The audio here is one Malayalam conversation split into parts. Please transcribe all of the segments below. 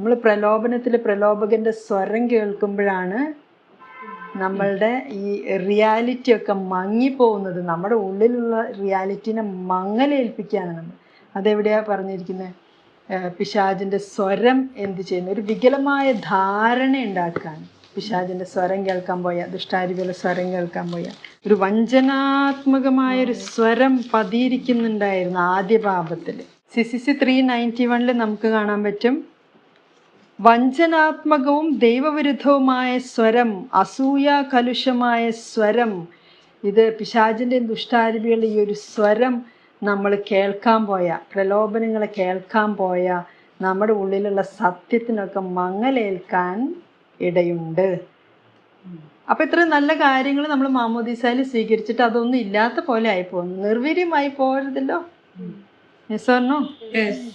നമ്മൾ പ്രലോഭനത്തിൽ പ്രലോഭകന്റെ സ്വരം കേൾക്കുമ്പോഴാണ് നമ്മളുടെ ഈ റിയാലിറ്റി ഒക്കെ മങ്ങിപ്പോകുന്നത്. നമ്മുടെ ഉള്ളിലുള്ള റിയാലിറ്റിനെ മങ്ങലേൽപ്പിക്കുകയാണ് നമ്മൾ. അതെവിടെയാണ് പറഞ്ഞിരിക്കുന്നത് പിശാജിന്റെ സ്വരം എന്ത് ചെയ്യുന്നു? ഒരു വികലമായ ധാരണ ഉണ്ടാക്കുകയാണ്. പിശാജിന്റെ സ്വരം കേൾക്കാൻ പോയ ദുഷ്ടാരികളുടെ സ്വരം കേൾക്കാൻ പോയ. ഒരു വഞ്ചനാത്മകമായ ഒരു സ്വരം പതിയിരിക്കുന്നുണ്ടായിരുന്നു ആദ്യ പാപത്തിൽ C C C three ninety വണ്ണിൽ നമുക്ക് കാണാൻ പറ്റും. വഞ്ചനാത്മകവും ദൈവവിരുദ്ധവുമായ സ്വരം അസൂയ കലുഷമായ സ്വരം. ഇത് പിശാചിന്റെയും ദുഷ്ടാരൂപികളുടെ ഈ ഒരു സ്വരം നമ്മൾ കേൾക്കാൻ പോയ പ്രലോഭനങ്ങളെ കേൾക്കാൻ പോയ നമ്മുടെ ഉള്ളിലുള്ള സത്യത്തിനൊക്കെ മങ്ങലേൽക്കാൻ ഇടയുണ്ട്. അപ്പൊ ഇത്ര നല്ല കാര്യങ്ങൾ നമ്മൾ മാമോദീസായിൽ സ്വീകരിച്ചിട്ട് അതൊന്നും ഇല്ലാത്ത പോലെ ആയി പോകുന്നു നിർവീര്യമായി പോരുതല്ലോ. Or no?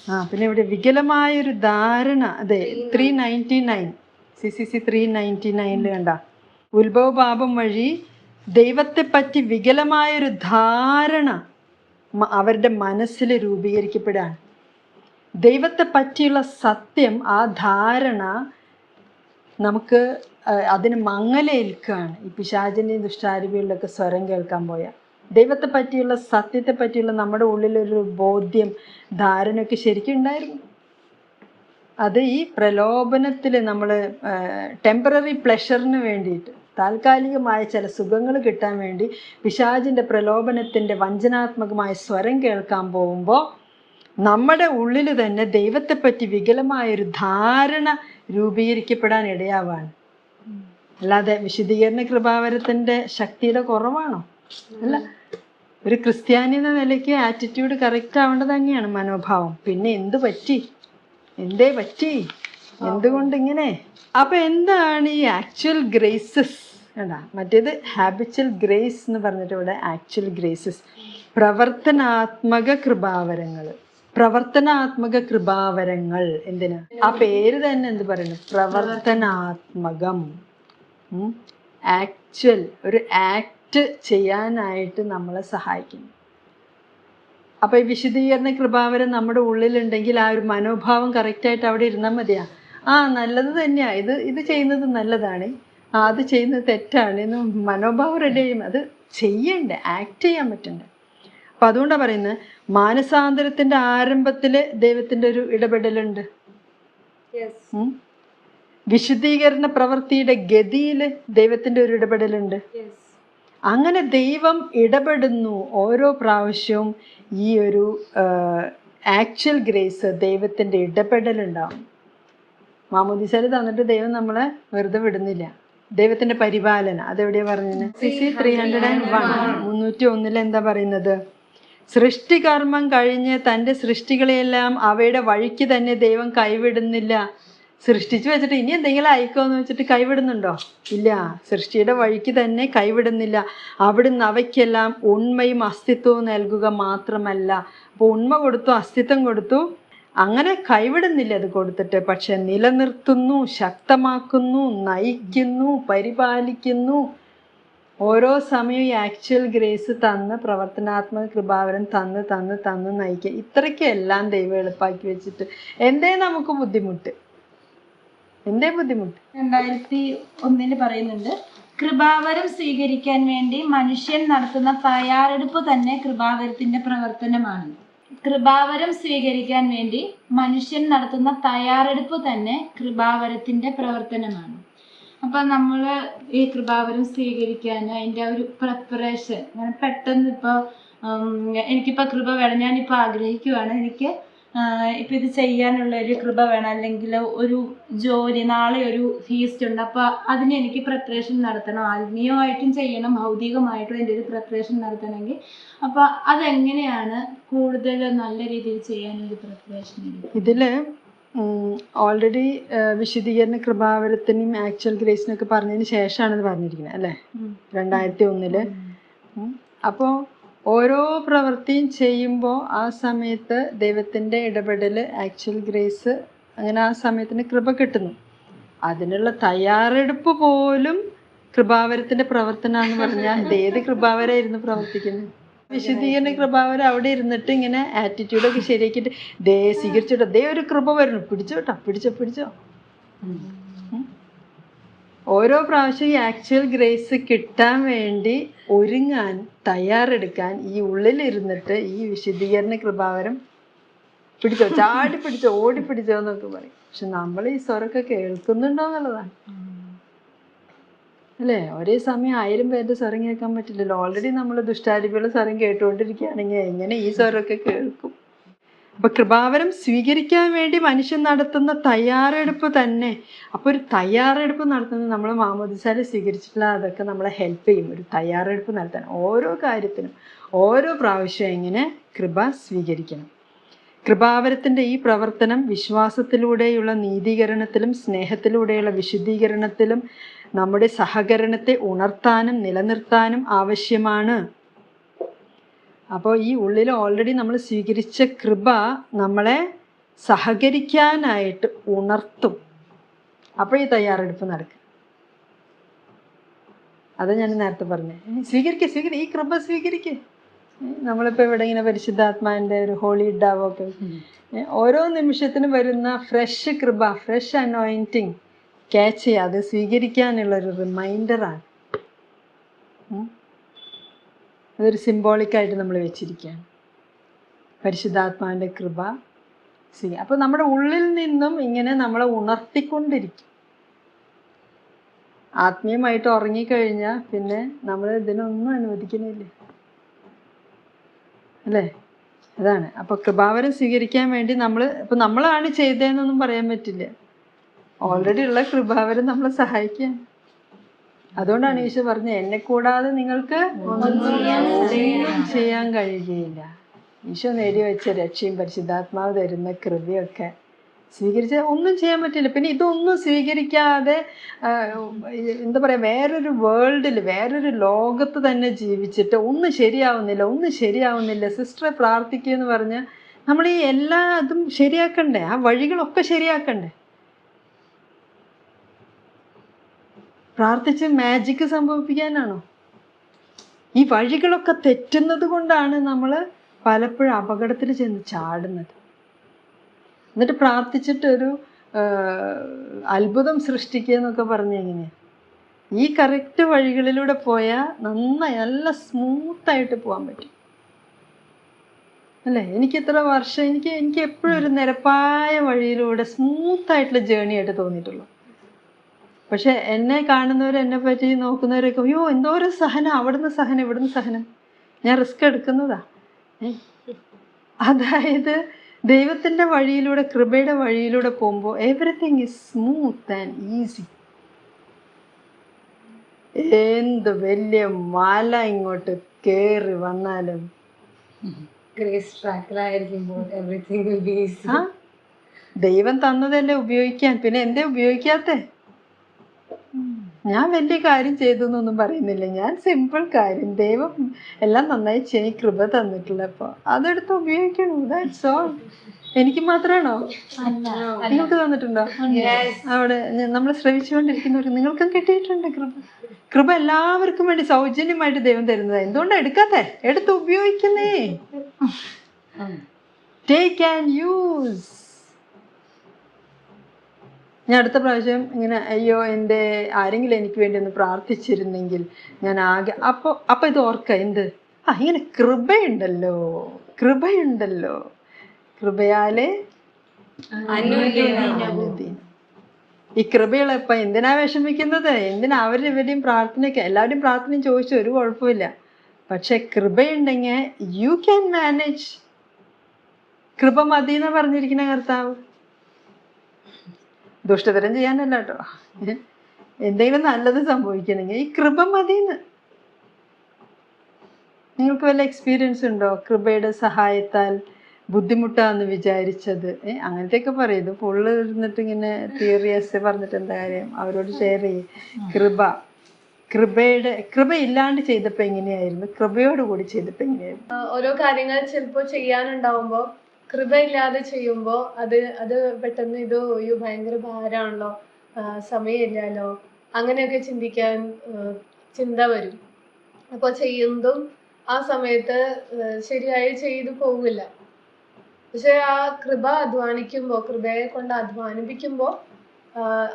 ആ പിന്നെ ഇവിടെ വികലമായൊരു ധാരണ അതെ three ninety nine C C C three ninety നയനിൽ കണ്ട. ഉത്ഭവ പാപം വഴി ദൈവത്തെ പറ്റി വികലമായൊരു ധാരണ അവരുടെ മനസ്സിൽ രൂപീകരിക്കപ്പെടുകയാണ് ദൈവത്തെ പറ്റിയുള്ള സത്യം ആ ധാരണ നമുക്ക് അതിന് മങ്ങലേൽക്കുകയാണ് ഈ പിശാചിന്റെയും ദുഷ്ടാരൂപികളിലൊക്കെ സ്വരം കേൾക്കാൻ പോയാൽ ദൈവത്തെ പറ്റിയുള്ള സത്യത്തെ പറ്റിയുള്ള നമ്മുടെ ഉള്ളിലൊരു ബോധ്യം ധാരണയൊക്കെ ശരിക്കും ഉണ്ടായിരുന്നു. അത് ഈ പ്രലോഭനത്തിൽ നമ്മൾ ടെമ്പററി പ്ലഷറിന് വേണ്ടിയിട്ട് താൽക്കാലികമായ ചില സുഖങ്ങൾ കിട്ടാൻ വേണ്ടി പിശാചിന്റെ പ്രലോഭനത്തിന്റെ വഞ്ചനാത്മകമായ സ്വരം കേൾക്കാൻ പോകുമ്പോൾ നമ്മുടെ ഉള്ളിൽ തന്നെ ദൈവത്തെപ്പറ്റി വികലമായൊരു ധാരണ രൂപീകരിക്കപ്പെടാൻ ഇടയാവാണ്. അല്ലാതെ വിശുദ്ധീകരണ കൃപാവരത്തിന്റെ ശക്തിയുടെ കുറവാണോ? അല്ല ഒരു ക്രിസ്ത്യാനി എന്ന നിലയ്ക്ക് ആറ്റിറ്റ്യൂഡ് കറക്റ്റ് ആവേണ്ടത് തന്നെയാണ് മനോഭാവം. പിന്നെ എന്ത് പറ്റി? എന്തേ പറ്റി? എന്തുകൊണ്ട് ഇങ്ങനെ? അപ്പൊ എന്താണ് ഈ ആക്ച്വൽ ഗ്രേസസ് കണ്ടാ മറ്റേത് ഹാബിച്വൽ ഗ്രേസ് എന്ന് പറഞ്ഞിട്ട് ഇവിടെ ആക്ച്വൽ ഗ്രേസസ് പ്രവർത്തനാത്മക കൃപാവരങ്ങൾ. പ്രവർത്തനാത്മക കൃപാവരങ്ങൾ എന്തിനാ? ആ പേര് തന്നെ എന്ത് പറയുന്നു? പ്രവർത്തനാത്മകം. ആക്ച്വൽ ഒരു ആക്ട് ചെയ്യാനായിട്ട് നമ്മളെ സഹായിക്കുന്നു. അപ്പോൾ ഈ വിശദീകരണ കൃപാവരം നമ്മുടെ ഉള്ളിലുണ്ടെങ്കിൽ ആ ഒരു മനോഭാവം കറക്റ്റായിട്ട് അവിടെ ഇരുന്നാൽ മതിയാ. ആ നല്ലത് തന്നെയാണ് ഇത് ഇത് ചെയ്യുന്നത് നല്ലതാണ്. ആ അത് ചെയ്യുന്നത് തെറ്റാണ് എന്ന് മനോഭാവം റെഡി ചെയ്യും അത് ചെയ്യണ്ടേ. ആക്ട് ചെയ്യാൻ പറ്റണ്ടേ. അപ്പൊ അതുകൊണ്ടാണ് പറയുന്നത് മാനസാന്തരത്തിന്റെ ആരംഭത്തിൽ ദൈവത്തിന്റെ ഒരു ഇടപെടലുണ്ട്. വിശുദ്ധീകരണ പ്രവൃത്തിയുടെ ഗതിയിൽ ദൈവത്തിന്റെ ഒരു ഇടപെടലുണ്ട്. അങ്ങനെ ദൈവം ഇടപെടുന്നു ഓരോ പ്രാവശ്യവും ഈ ഒരു ആക്ച്വൽ ഗ്രേസ് ദൈവത്തിന്റെ ഇടപെടലുണ്ടാവും മാമോദിസൽ തന്നിട്ട് ദൈവം നമ്മളെ വെറുതെ വിടുന്നില്ല. ദൈവത്തിന്റെ പരിപാലന അതെവിടെയാ പറഞ്ഞത് C C three hundred and one മുന്നൂറ്റി ഒന്നിൽ എന്താ പറയുന്നത്? സൃഷ്ടികർമ്മം കഴിഞ്ഞ് തന്റെ സൃഷ്ടികളെയെല്ലാം അവയുടെ വഴിക്ക് തന്നെ ദൈവം കൈവിടുന്നില്ല. സൃഷ്ടിച്ചു വെച്ചിട്ട് ഇനി എന്തെങ്കിലും അയക്കുമെന്ന് വെച്ചിട്ട് കൈവിടുന്നുണ്ടോ? ഇല്ല. സൃഷ്ടിയുടെ വഴിക്ക് തന്നെ കൈവിടുന്നില്ല. അവിടുന്ന് അവയ്ക്കെല്ലാം ഉണ്മയും അസ്തിത്വവും നൽകുക മാത്രമല്ല. അപ്പോൾ ഉണ്മ കൊടുത്തു അസ്തിത്വം കൊടുത്തു. അങ്ങനെ കൈവിടുന്നില്ല അത് കൊടുത്തിട്ട്. പക്ഷെ നിലനിർത്തുന്നു ശക്തമാക്കുന്നു നയിക്കുന്നു പരിപാലിക്കുന്നു. ഓരോ സമയവും ഈ ആക്ച്വൽ ഗ്രേസ് തന്ന് പ്രവർത്തനാത്മക കൃപാവരം തന്ന് തന്ന് തന്ന് നയിക്കുക. ഇത്രയ്ക്ക് എല്ലാം ദൈവം എളുപ്പാക്കി വെച്ചിട്ട്. എന്തേ നമുക്ക് ബുദ്ധിമുട്ട്? എന്തേ ബുദ്ധിമുട്ട്? രണ്ടായിരത്തി ഒന്നിൽ പറയുന്നുണ്ട് കൃപാവരം സ്വീകരിക്കാൻ വേണ്ടി മനുഷ്യൻ നടത്തുന്ന തയ്യാറെടുപ്പ് തന്നെ കൃപാവരത്തിന്റെ പ്രവർത്തനമാണ്. കൃപാവരം സ്വീകരിക്കാൻ വേണ്ടി മനുഷ്യൻ നടത്തുന്ന തയ്യാറെടുപ്പ് തന്നെ കൃപാവരത്തിന്റെ പ്രവർത്തനമാണ്. അപ്പൊ നമ്മൾ ഈ കൃപാവരം സ്വീകരിക്കാൻ അതിന്റെ ഒരു പ്രിപ്പറേഷൻ പെട്ടെന്ന് ഇപ്പോൾ എനിക്കിപ്പോൾ കൃപ വേണം ഞാനിപ്പോൾ ആഗ്രഹിക്കുവാണ്. എനിക്ക് ഇപ്പൊ ഇത് ചെയ്യാനുള്ള ഒരു കൃപ വേണം അല്ലെങ്കിൽ ഒരു ജോലി നാളെ ഒരു ഫീസ്റ്റ് ഉണ്ട്. അപ്പോൾ അതിന് എനിക്ക് പ്രിപ്പറേഷൻ നടത്തണം. ആത്മീയമായിട്ടും ചെയ്യണം ഭൗതികമായിട്ടും എന്റെ ഒരു പ്രിപ്പറേഷൻ നടത്തണമെങ്കിൽ. അപ്പം അതെങ്ങനെയാണ് കൂടുതൽ നല്ല രീതിയിൽ ചെയ്യാനൊരു പ്രിപ്പറേഷൻ ഇതിൽ ഇതിൽ ഓൾറെഡി വിശദീകരണ കൃപാവരത്തിനും ആക്ച്വൽ ഗ്രേസിനൊക്കെ പറഞ്ഞതിന് ശേഷമാണ് ഇത് പറഞ്ഞിരിക്കുന്നത് അല്ലേ? രണ്ടായിരത്തി ഒന്നിൽ. അപ്പോൾ ഓരോ പ്രവൃത്തിയും ചെയ്യുമ്പോൾ ആ സമയത്ത് ദൈവത്തിന്റെ ഇടപെടൽ ആക്ച്വൽ ഗ്രേസ് അങ്ങനെ ആ സമയത്തിന് കൃപ കിട്ടുന്നു. അതിനുള്ള തയ്യാറെടുപ്പ് പോലും കൃപാവരത്തിന്റെ പ്രവർത്തനമാണെന്ന് പറഞ്ഞാൽ ഇത് ഏത് കൃപാവരായിരുന്നു പ്രവർത്തിക്കുന്നത് വിശുദ്ധീകരണ കൃപാവര അവിടെ ഇരുന്നിട്ട് ഇങ്ങനെ ആറ്റിറ്റ്യൂഡൊക്കെ ശരിയാക്കിയിട്ട് ദേ സ്വീകരിച്ചോട്ടോ ദേ ഒരു കൃപ വരണം പിടിച്ചോട്ടോ പിടിച്ചോ പിടിച്ചോ. ഓരോ പ്രാവശ്യം ഈ ആക്ച്വൽ ഗ്രേസ് കിട്ടാൻ വേണ്ടി ഒരുങ്ങാൻ തയ്യാറെടുക്കാൻ ഈ ഉള്ളിലിരുന്നിട്ട് ഈ വിശുദ്ധീകരണ കൃപാവരം പിടിച്ചോ ചാടി പിടിച്ചോ ഓടി പിടിച്ചോ എന്നൊക്കെ പറയും. പക്ഷെ നമ്മൾ ഈ സ്വരമൊക്കെ കേൾക്കുന്നുണ്ടോ എന്നുള്ളതാണ്. അല്ലേ? ഒരേ സമയം ആയിരം പേരുടെ സ്വരം കേൾക്കാൻ പറ്റില്ലല്ലോ. ഓൾറെഡി നമ്മൾ ദുഷ്ടാരികളുടെ സ്വരം കേട്ടുകൊണ്ടിരിക്കുകയാണെങ്കിൽ എങ്ങനെ ഈ സ്വരമൊക്കെ കേൾക്കും? അപ്പൊ കൃപാവരം സ്വീകരിക്കാൻ വേണ്ടി മനുഷ്യൻ നടത്തുന്ന തയ്യാറെടുപ്പ് തന്നെ. അപ്പൊ ഒരു തയ്യാറെടുപ്പ് നടത്തുന്നത് നമ്മൾ മാമോദിസാൽ സ്വീകരിച്ചിട്ടുള്ള അതൊക്കെ നമ്മളെ ഹെൽപ്പ് ചെയ്യും. ഒരു തയ്യാറെടുപ്പ് നടത്താൻ ഓരോ കാര്യത്തിനും ഓരോ പ്രാവശ്യം എങ്ങനെ കൃപ സ്വീകരിക്കണം. കൃപാവരത്തിന്റെ ഈ പ്രവർത്തനം വിശ്വാസത്തിലൂടെയുള്ള നീതീകരണത്തിലും സ്നേഹത്തിലൂടെയുള്ള വിശുദ്ധീകരണത്തിലും നമ്മുടെ സഹകരണത്തെ ഉണർത്താനും നിലനിർത്താനും ആവശ്യമാണ്. അപ്പോൾ ഈ ഉള്ളിൽ ഓൾറെഡി നമ്മൾ സ്വീകരിച്ച കൃപ നമ്മളെ സഹകരിക്കാനായിട്ട് ഉണർത്തും. അപ്പോൾ ഈ തയ്യാറെടുപ്പ് നടക്കും. അത് ഞാൻ നേരത്തെ പറഞ്ഞു. സ്വീകരിക്കുക സ്വീകരി ഈ കൃപ സ്വീകരിക്കുക നമ്മളിപ്പോൾ ഇവിടെ ഇങ്ങനെ പരിശുദ്ധാത്മാവിന്റെ ഒരു ഹോളി ഡാവൊക്കെ ഓരോ നിമിഷത്തിനും വരുന്ന ഫ്രഷ് കൃപ ഫ്രഷ് അനോയിന്റിങ് ക്യാച്ച് ചെയ്യുക അത് സ്വീകരിക്കാനുള്ളൊരു റിമൈൻഡറാണ് അതൊരു സിംബോളിക്കായിട്ട് നമ്മൾ വെച്ചിരിക്കുകയാണ്. പരിശുദ്ധാത്മാവിന്റെ കൃപ സി അപ്പോൾ നമ്മുടെ ഉള്ളിൽ നിന്നും ഇങ്ങനെ നമ്മളെ ഉണർത്തിക്കൊണ്ടിരിക്കും. ആത്മീയമായിട്ട് ഉറങ്ങിക്കഴിഞ്ഞാൽ പിന്നെ നമ്മൾ ഇതിനൊന്നും അനുവദിക്കുന്നില്ല. അല്ലേ? അതാണ്. അപ്പോൾ കൃപാവരം സ്വീകരിക്കാൻ വേണ്ടി നമ്മൾ ഇപ്പം നമ്മളാണ് ചെയ്തതെന്നൊന്നും പറയാൻ പറ്റില്ല. ഓൾറെഡി ഉള്ള കൃപാവരം നമ്മളെ സഹായിക്കാൻ അതുകൊണ്ടാണ് ഈശോ പറഞ്ഞത് എന്നെ കൂടാതെ നിങ്ങൾക്ക് ഒന്നും ചെയ്യാൻ കഴിയുകയില്ല. ഈശോ നേടി വെച്ച രക്ഷയും പരിശുദ്ധാത്മാവ് തരുന്ന കൃപയൊക്കെ സ്വീകരിച്ച ഒന്നും ചെയ്യാൻ പറ്റില്ല. പിന്നെ ഇതൊന്നും സ്വീകരിക്കാതെ എന്താ പറയുക വേറൊരു വേൾഡിൽ വേറൊരു ലോകത്ത് തന്നെ ജീവിച്ചിട്ട് ഒന്നും ശരിയാവുന്നില്ല ഒന്നും ശരിയാവുന്നില്ല. സിസ്റ്ററെ പ്രാർത്ഥിക്കുക എന്ന് പറഞ്ഞാൽ നമ്മൾ ഈ എല്ലാ ഇതും ശരിയാക്കണ്ടേ? ആ വഴികളൊക്കെ ശരിയാക്കണ്ടേ? പ്രാർത്ഥിച്ച് മാജിക്ക് സംഭവിപ്പിക്കാനാണോ? ഈ വഴികളൊക്കെ തെറ്റുന്നത് കൊണ്ടാണ് നമ്മൾ പലപ്പോഴും അപകടത്തിൽ ചെന്ന് ചാടുന്നത്. എന്നിട്ട് പ്രാർത്ഥിച്ചിട്ടൊരു അത്ഭുതം സൃഷ്ടിക്കുക എന്നൊക്കെ പറഞ്ഞ എങ്ങനെയാണ് ഈ കറക്റ്റ് വഴികളിലൂടെ പോയാൽ നന്നായി നല്ല സ്മൂത്തായിട്ട് പോകാൻ പറ്റും. അല്ലേ? എനിക്ക് ഇത്ര വർഷം എനിക്ക് എനിക്ക് എപ്പോഴും ഒരു നിരപ്പായ വഴിയിലൂടെ സ്മൂത്തായിട്ടുള്ള ജേണി ആയിട്ട് തോന്നിയിട്ടുള്ളൂ. പക്ഷെ എന്നെ കാണുന്നവർ എന്നെ പറ്റി നോക്കുന്നവരൊക്കെ അയ്യോ എന്തോരം സഹനം അവിടുന്ന് സഹനം ഇവിടുന്ന് സഹനം. ഞാൻ റിസ്ക് എടുക്കുന്നതാ? അതായത് ദൈവത്തിന്റെ വഴിയിലൂടെ കൃപയുടെ വഴിയിലൂടെ പോകുമ്പോൾ everything is smooth and easy എന്ത് വലിയ മല ഇങ്ങോട്ട് കയറി വന്നാലും ദൈവം തന്നതല്ലേ ഉപയോഗിക്കാൻ? പിന്നെ എന്തേ ഉപയോഗിക്കാത്തെ? ഞാൻ വലിയ കാര്യം ചെയ്തു എന്നൊന്നും പറയുന്നില്ല. ഞാൻ സിമ്പിൾ കാര്യം ദൈവം എല്ലാം നന്നായി ചെയ് കൃപ തന്നിട്ടുള്ള അപ്പോൾ അതെടുത്ത് ഉപയോഗിക്കണം? ദാറ്റ്സ് ഓൾ എനിക്ക് മാത്രമാണോ നിങ്ങൾക്ക് തന്നിട്ടുണ്ടോ? അവിടെ നമ്മൾ ശ്രമിച്ചുകൊണ്ടിരിക്കുന്നവർ നിങ്ങൾക്കും കിട്ടിയിട്ടുണ്ട് കൃപ. കൃപ എല്ലാവർക്കും വേണ്ടി സൗജന്യമായിട്ട് ദൈവം തരുന്നത്. എന്തുകൊണ്ടാണ് എടുക്കാത്തെ? എടുത്ത് ഉപയോഗിക്കുന്നേ. ടേക്ക് ആൻഡ് യൂസ് ഞാൻ അടുത്ത പ്രാവശ്യം ഇങ്ങനെ അയ്യോ എന്റെ ആരെങ്കിലും എനിക്ക് വേണ്ടി ഒന്ന് പ്രാർത്ഥിച്ചിരുന്നെങ്കിൽ ഞാൻ ആകെ അപ്പോൾ അപ്പോൾ ഇത് ഓർക്ക എന്ത്? ആ ഇങ്ങനെ കൃപയുണ്ടല്ലോ കൃപയുണ്ടല്ലോ. കൃപയാലെ ഈ ഈ കൃപകളെപ്പം എന്തിനാ വിഷമിക്കുന്നത്? എന്തിനാ അവരുടെ ഇവരുടെയും പ്രാർത്ഥനയ്ക്ക്? എല്ലാവരുടെയും പ്രാർത്ഥനയും ചോദിച്ചു ഒരു കുഴപ്പമില്ല. പക്ഷെ കൃപയുണ്ടെങ്കിൽ യു ക്യാൻ മാനേജ് കൃപ മതി എന്ന് പറഞ്ഞിരിക്കുന്ന കർത്താവ്. ദുഷ്ടതരം ചെയ്യാനല്ല കേട്ടോ. എന്തെങ്കിലും നല്ലത് സംഭവിക്കണമെങ്കിൽ ഈ കൃപ മതിന്ന്. നിങ്ങൾക്ക് വല്ല എക്സ്പീരിയൻസ് ഉണ്ടോ? കൃപയുടെ സഹായത്താൽ ബുദ്ധിമുട്ടാന്ന് വിചാരിച്ചത്. ഏ അങ്ങനത്തെയൊക്കെ പറയും. ഇത് ഫുള്ള് ഇരുന്നിട്ട് ഇങ്ങനെ തിയറിയസ് പറഞ്ഞിട്ട് എന്താ കാര്യം? അവരോട് ഷെയർ ചെയ്യും. കൃപ. കൃപയുടെ കൃപ ഇല്ലാണ്ട് ചെയ്തപ്പോ എങ്ങനെയായിരുന്നു? കൃപയോട് കൂടി ചെയ്തപ്പോ എങ്ങനെയായിരുന്നു? ഓരോ കാര്യങ്ങൾ ചിലപ്പോ ചെയ്യാനുണ്ടാവുമ്പോ കൃപയില്ലാതെ ചെയ്യുമ്പോൾ അത് അത് പെട്ടെന്ന് ഇത് അയ്യോ ഭയങ്കര ഭാരമാണല്ലോ സമയമില്ലല്ലോ. അങ്ങനെയൊക്കെ ചിന്തിക്കാൻ ചിന്ത വരും. അപ്പോൾ ചെയ്യുന്നതും ആ സമയത്ത് ശരിയായി ചെയ്തു പോകില്ല പക്ഷെ ആ കൃപ അധ്വാനിക്കുമ്പോൾ കൃപയെ കൊണ്ട് അധ്വാനിപ്പിക്കുമ്പോൾ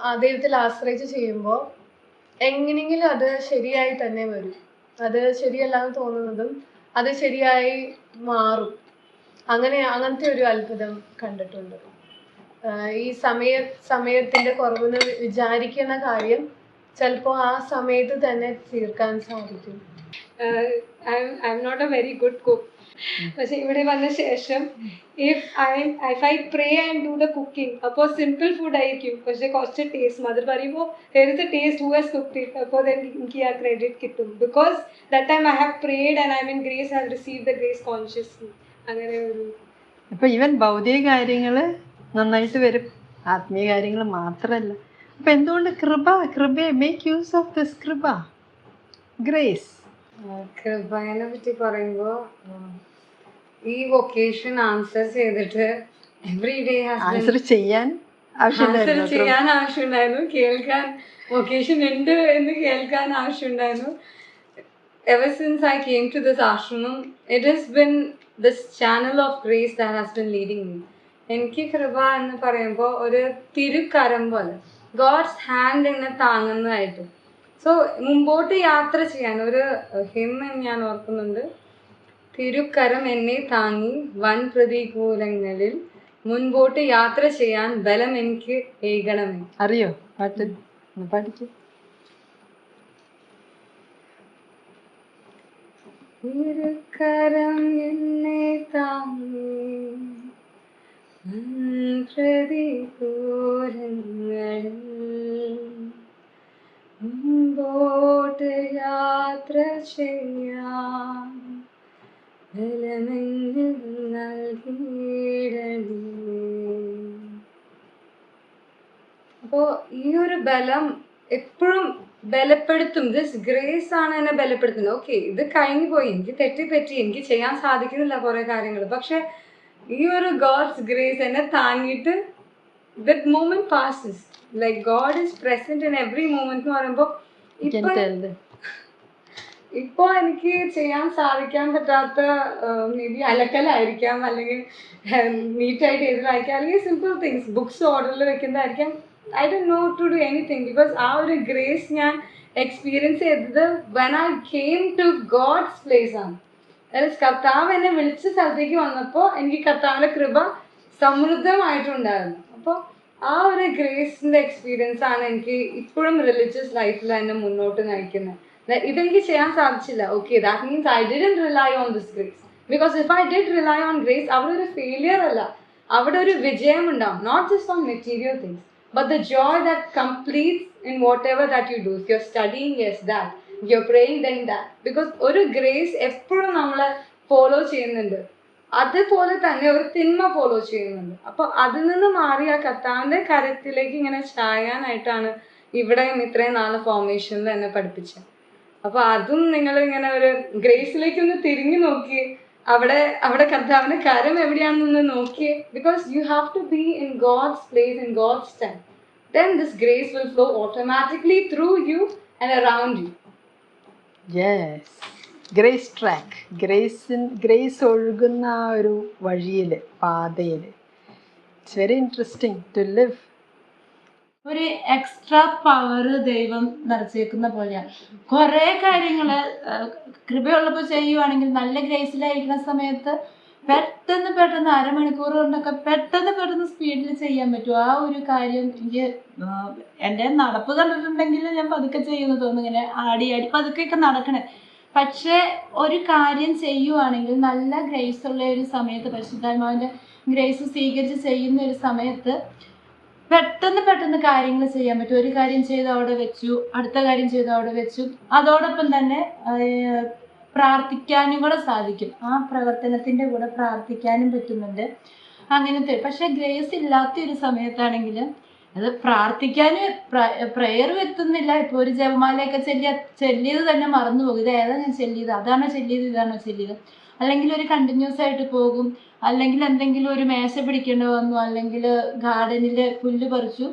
ആ ദൈവത്തിൽ ആശ്രയിച്ച് ചെയ്യുമ്പോൾ എങ്ങനെയെങ്കിലും അത് ശരിയായി തന്നെ വരും. അത് ശരിയല്ല എന്ന് തോന്നുന്നതും അത് ശരിയായി മാറും. അങ്ങനെ അങ്ങനത്തെ ഒരു അത്ഭുതം കണ്ടിട്ടുണ്ട്. ഈ സമയ സമയത്തിന്റെ കുറവെന്ന് വിചാരിക്കുന്ന കാര്യം ചിലപ്പോൾ ആ സമയത്ത് തന്നെ തീർക്കാൻ സാധിക്കും. I am not a very good cook പക്ഷെ ഇവിടെ വന്ന ശേഷം if I if I pray and do the cooking അപ്പോൾ സിമ്പിൾ ഫുഡ് ആയിരിക്കും. പക്ഷെ കുറച്ച് ടേസ്റ്റ് മദർ പറയുമ്പോൾ their taste who has cooked it അപ്പോൾ എനിക്ക് ആ ക്രെഡിറ്റ് കിട്ടും. Because that time I have prayed and I mean grace have receive the grace consciously അങ്ങനെ ഒരു അപ്പൊ ഇവൻ ഭൗതിക കാര്യങ്ങൾ നന്നായിട്ട് വരും. ആത്മീയ കാര്യങ്ങൾ മാത്രമല്ല അപ്പൊ എന്തുകൊണ്ട് കൃപ? കൃപ മേക്ക് യൂസ് ഓഫ് ദിസ് കൃപ. ഗ്രേസ് കൃപയെ പറ്റി പറയുമ്പോ ഈ വൊക്കേഷൻ ആൻസർ ചെയ്തിട്ട് എവറി ഡേ ആൻസർ ചെയ്യാൻ ആൻസർ ചെയ്യാൻ ആവശ്യമുണ്ടായിരുന്നു. കേൾക്കാൻ വൊക്കേഷൻ ഉണ്ട് എന്ന് കേൾക്കാൻ ആവശ്യമുണ്ടായിരുന്നു. Ever since I came to this ആശ്രമം it has been this channel of grace that has been leading me എനിക്ക് കൃപ എന്ന് പറയുമ്പോൾ ഒരു തിരുക്കരം പോലെ ഗോഡ്സ് ഹാൻഡ് എന്നെ താങ്ങുന്നതായിട്ട്. സോ മുമ്പോട്ട് യാത്ര ചെയ്യാൻ ഒരു ഹിം ഞാൻ ഓർക്കുന്നുണ്ട്. തിരുക്കരം എന്നെ താങ്ങി വൻ പ്രതികൂലങ്ങളിൽ മുൻപോട്ട് യാത്ര ചെയ്യാൻ ബലം എനിക്ക് ഏകണമേ. അറിയോ? പാട്ട് ഒന്ന് തിരുക്കരം എന്നെ താങ്ങി. വൻ പ്രതികൂലങ്ങളിൽ യാത്ര ഈ ഒരു ബലം എപ്പോഴും ബലപ്പെടുത്തും ദിസ് ഗ്രേസ് ആണ് എന്നെ ബലപ്പെടുത്തുന്നത്. ഓക്കെ ഇത് കഴിഞ്ഞു പോയി. എനിക്ക് തെറ്റിപ്പറ്റി എനിക്ക് ചെയ്യാൻ സാധിക്കുന്നില്ല കുറേ കാര്യങ്ങൾ പക്ഷെ ഈ ഒരു ഗോഡ്സ് ഗ്രേസ് എന്നെ താങ്ങിയിട്ട് that moment passes like God is present in every moment എന്ന് പറയുമ്പോൾ ഇപ്പൊ tell ഇപ്പൊ എനിക്ക് ചെയ്യാൻ സാധിക്കാൻ പറ്റാത്ത മേ ബി അലക്കലായിരിക്കാം. അല്ലെങ്കിൽ നീറ്റായിട്ട് എഴുതലായിരിക്കാം അല്ലെങ്കിൽ സിമ്പിൾ തിങ്സ് ബുക്സ് ഓർഡറിൽ വെക്കുന്നതായിരിക്കാം. I Dr know to do anything because ആ ഒരു ഗ്രേസ് ഞാൻ എക്സ്പീരിയൻസ് ചെയ്തത് when I came to God's place ആണ്. അതായത് കർത്താവ് എന്നെ വിളിച്ച സ്ഥലത്തേക്ക് വന്നപ്പോൾ എനിക്ക് കർത്താവിന്റെ കൃപ സമൃദ്ധമായിട്ടുണ്ടായിരുന്നു. അപ്പോൾ ആ ഒരു ഗ്രേസിന്റെ എക്സ്പീരിയൻസ് ആണ് എനിക്ക് ഇപ്പോഴും റിലീജിയസ് ലൈഫിൽ എന്നെ മുന്നോട്ട് നയിക്കുന്നത്. ഇതെനിക്ക് ചെയ്യാൻ സാധിച്ചില്ല. Okay that means I didn't rely on this grace because if I did rely on grace അവിടെ ഒരു ഫെയിലിയർ അല്ല. അവിടെ ഒരു വിജയം ഉണ്ടാവും. Not just on material things but the joy that completes in whatever that you do, if you're studying, yes, that. If you're praying, then that. Because ഒരു ഗ്രേസ് എപ്പോഴും നമ്മളെ ഫോളോ ചെയ്യുന്നുണ്ട് അതുപോലെ തന്നെ ഒരു തിന്മ ഫോളോ ചെയ്യുന്നുണ്ട് അപ്പൊ അതിൽ നിന്ന് മാറി ആ കർത്താവിന്റെ കരത്തിലേക്ക് ഇങ്ങനെ ചായാനായിട്ടാണ് ഇവിടെയും ഇത്രയും നാല് ഫോർമേഷനിൽ എന്നെ പഠിപ്പിച്ചത് അപ്പൊ അതും നിങ്ങൾ ഇങ്ങനെ ഒരു ഗ്രേസിലേക്ക് ഒന്ന് തിരിഞ്ഞു നോക്കി അവിടെ അവിടെ കർത്താവിന്റെ കാര്യം എവിടെയാണെന്നൊന്ന് നോക്കിയേ. Because you have to be in God's place in God's time then this grace will flow automatically through you and around you yes grace track Gracin grace ഒഴുകുന്ന ആ ഒരു വഴിയിൽ പാതയിൽ it's very interesting to live ഒരു എക്സ്ട്രാ പവർ ദൈവം നിറച്ചേക്കുന്ന പോലെയാണ് കുറേ കാര്യങ്ങൾ കൃപയുള്ളപ്പോൾ ചെയ്യുവാണെങ്കിൽ നല്ല ഗ്രേസിലായിരിക്കുന്ന സമയത്ത് പെട്ടെന്ന് പെട്ടെന്ന് അരമണിക്കൂർ കൊണ്ടൊക്കെ പെട്ടെന്ന് പെട്ടെന്ന് സ്പീഡിൽ ചെയ്യാൻ പറ്റും. ആ ഒരു കാര്യം എനിക്ക് എന്റെ നടപ്പ് കണ്ടിട്ടുണ്ടെങ്കിൽ ഞാൻ പതുക്കെ ചെയ്യുന്നു തോന്നുന്നു. ഇങ്ങനെ ആടി ആടി പതുക്കെയൊക്കെ നടക്കണേ. പക്ഷേ ഒരു കാര്യം ചെയ്യുവാണെങ്കിൽ നല്ല ഗ്രേസ് ഉള്ള ഒരു സമയത്ത് പരിശുദ്ധാത്മാവിന്റെ ഗ്രേസ് സ്വീകരിച്ച് ചെയ്യുന്ന ഒരു സമയത്ത് പെട്ടെന്ന് പെട്ടെന്ന് കാര്യങ്ങൾ ചെയ്യാൻ പറ്റും. ഒരു കാര്യം ചെയ്ത് അവിടെ വെച്ചു അടുത്ത കാര്യം ചെയ്ത് അവിടെ വെച്ചു. അതോടൊപ്പം തന്നെ പ്രാർത്ഥിക്കാനും കൂടെ സാധിക്കും. ആ പ്രവർത്തനത്തിന്റെ കൂടെ പ്രാർത്ഥിക്കാനും പറ്റുന്നുണ്ട്. അങ്ങനത്തെ പക്ഷെ ഗ്രേസ് ഇല്ലാത്ത ഒരു സമയത്താണെങ്കിൽ അത് പ്രാർത്ഥിക്കാനും പ്രെയർ എത്തുന്നില്ല. ഇപ്പോൾ ഒരു ജപമാലയൊക്കെ ചെല്ലിയ ചെല്ലിയത് തന്നെ മറന്നു പോകും ഇത് ഏതാ ഞാൻ ചെല്ലിയത്? അതാണോ ചെല്ലിയത്? ഇതാണോ ചെല്ലിയത്? അല്ലെങ്കിൽ ഒരു കണ്ടിന്യൂസ് ആയിട്ട് പോകും. അല്ലെങ്കിൽ എന്തെങ്കിലും ഒരു മേശ പിടിക്കേണ്ടി വന്നു അല്ലെങ്കിൽ ഗാർഡനിൽ പുല്ല് പറിച്ചു.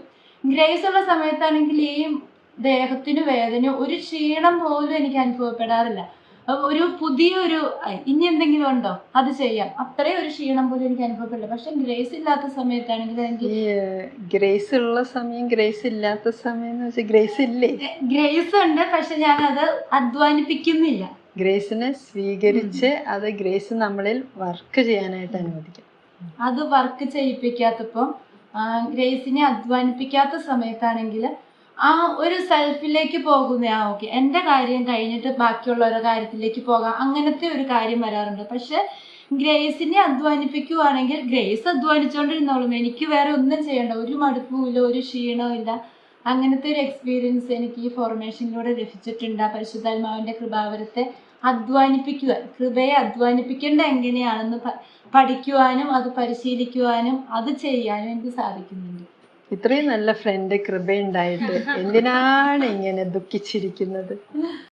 ഗ്രേസ് ഉള്ള സമയത്താണെങ്കിൽ ഈ ദേഹത്തിന് വേദന ഒരു ക്ഷീണം പോലും എനിക്ക് അനുഭവപ്പെടാറില്ല. ഒരു പുതിയൊരു ഇനി എന്തെങ്കിലും ഉണ്ടോ? അത് ചെയ്യാം. അത്രയും ഒരു ക്ഷീണം പോലും എനിക്ക് അനുഭവപ്പെടില്ല. പക്ഷെ ഗ്രേസ് ഇല്ലാത്ത സമയത്താണെങ്കിൽ എനിക്ക് ഗ്രേസ് ഉള്ള സമയം ഗ്രേസ് ഇല്ലാത്ത സമയം എന്ന് വെച്ചാൽ ഗ്രേസ് ഇല്ലേ? ഗ്രേസ് ഉണ്ട്. പക്ഷെ അത് അധ്വാനിപ്പിക്കുന്നില്ല. ഗ്രേസിനെ സ്വീകരിച്ച് അത് ഗ്രേസ് നമ്മളിൽ വർക്ക് ചെയ്യാനായിട്ട് അനുവദിക്കും. അത് വർക്ക് ചെയ്യിപ്പിക്കാത്തപ്പം ഗ്രേസിനെ അധ്വാനിപ്പിക്കാത്ത സമയത്താണെങ്കിൽ ആ ഒരു സെൽഫിലേക്ക് പോകുന്ന ആ ഓക്കെ എന്റെ കാര്യം കഴിഞ്ഞിട്ട് ബാക്കിയുള്ളവരുടെ കാര്യത്തിലേക്ക് പോകാം. അങ്ങനത്തെ ഒരു കാര്യം വരാറുണ്ട്. പക്ഷെ ഗ്രേസിനെ അധ്വാനിപ്പിക്കുവാണെങ്കിൽ ഗ്രേസ് അധ്വാനിച്ചുകൊണ്ടിരുന്നോളും എനിക്ക് വേറെ ഒന്നും ചെയ്യണ്ട. ഒരു മടുപ്പുമില്ല ഒരു ക്ഷീണവും ഇല്ല. അങ്ങനത്തെ ഒരു എക്സ്പീരിയൻസ് എനിക്ക് ഈ ഫോർമേഷനിലൂടെ ലഭിച്ചിട്ടുണ്ട്. ആ പരിശുദ്ധാത്മാവിന്റെ കൃപാവരത്തെ അധ്വാനിപ്പിക്കുക. കൃപയെ അധ്വാനിപ്പിക്കേണ്ട എങ്ങനെയാണെന്ന് പഠിക്കുവാനും അത് പരിശീലിക്കുവാനും അത് ചെയ്യാനും എനിക്ക് സാധിക്കുന്നുണ്ട്. ഇത്രയും നല്ല ഫ്രണ്ട് കൃപയുണ്ടായിട്ട് എന്തിനാണ് ഇങ്ങനെ ദുഃഖിച്ചിരിക്കുന്നത്?